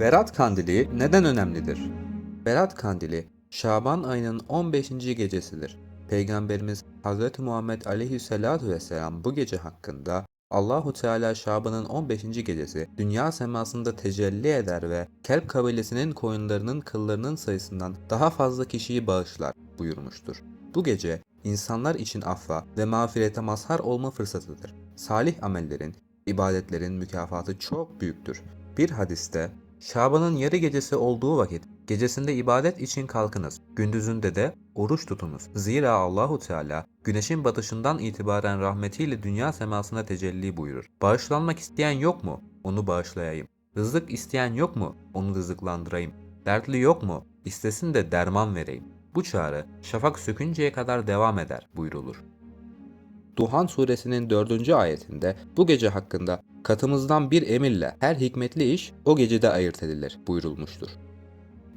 Berat Kandili neden önemlidir? Berat Kandili, Şaban ayının 15. gecesidir. Peygamberimiz Hz. Muhammed aleyhissalatu vesselam bu gece hakkında Allahu Teala Şaban'ın 15. gecesi dünya semasında tecelli eder ve Kelp kabilesinin koyunlarının kıllarının sayısından daha fazla kişiyi bağışlar buyurmuştur. Bu gece insanlar için affa ve mağfirete mazhar olma fırsatıdır. Salih amellerin, ibadetlerin mükafatı çok büyüktür. Bir hadiste Şaban'ın yarı gecesi olduğu vakit gecesinde ibadet için kalkınız. Gündüzünde de oruç tutunuz. Zira Allahu Teala güneşin batışından itibaren rahmetiyle dünya semasına tecelli buyurur. Bağışlanmak isteyen yok mu? Onu bağışlayayım. Rızık isteyen yok mu? Onu rızıklandırayım. Dertli yok mu? İstesin de derman vereyim. Bu çağrı şafak sökünceye kadar devam eder buyrulur. Duhan suresinin 4. ayetinde bu gece hakkında katımızdan bir emirle her hikmetli iş o gecede ayırt edilir buyurulmuştur.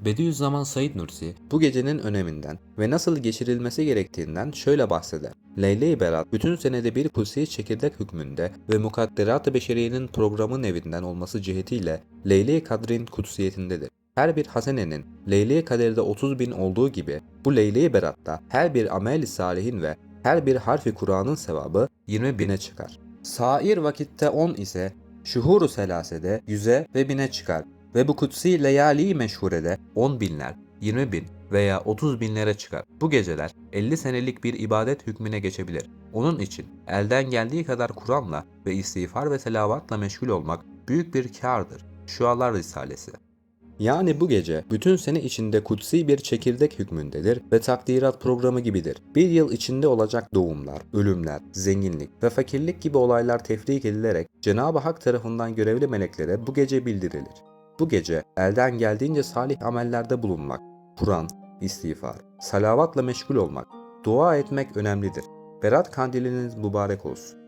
Bediüzzaman Said Nursi bu gecenin öneminden ve nasıl geçirilmesi gerektiğinden şöyle bahseder. Leyle-i Berat bütün senede bir kutsi çekirdek hükmünde ve mukadderat-ı beşeriyenin programı nevinden olması cihetiyle Leyle-i Kadr'in kutsiyetindedir. Her bir hasenenin Leyle-i Kader'de 30 bin olduğu gibi bu Leyle-i Berat'ta her bir amel-i salihin ve her bir harfi Kur'an'ın sevabı 20 bine çıkar. Sair vakitte 10 ise şuhuru selasede 100'e ve bine çıkar ve bu kutsi leyali meşhurede 10 binler, 20 bin veya 30 binlere çıkar. Bu geceler 50 senelik bir ibadet hükmüne geçebilir. Onun için elden geldiği kadar Kur'an'la ve istiğfar ve selavatla meşgul olmak büyük bir kârdır. Şualar Risalesi yani bu gece bütün sene içinde kutsi bir çekirdek hükmündedir ve takdirat programı gibidir. Bir yıl içinde olacak doğumlar, ölümler, zenginlik ve fakirlik gibi olaylar tefrik edilerek Cenab-ı Hak tarafından görevli meleklere bu gece bildirilir. Bu gece elden geldiğince salih amellerde bulunmak, Kur'an, istiğfar, salavatla meşgul olmak, dua etmek önemlidir. Berat kandiliniz mübarek olsun.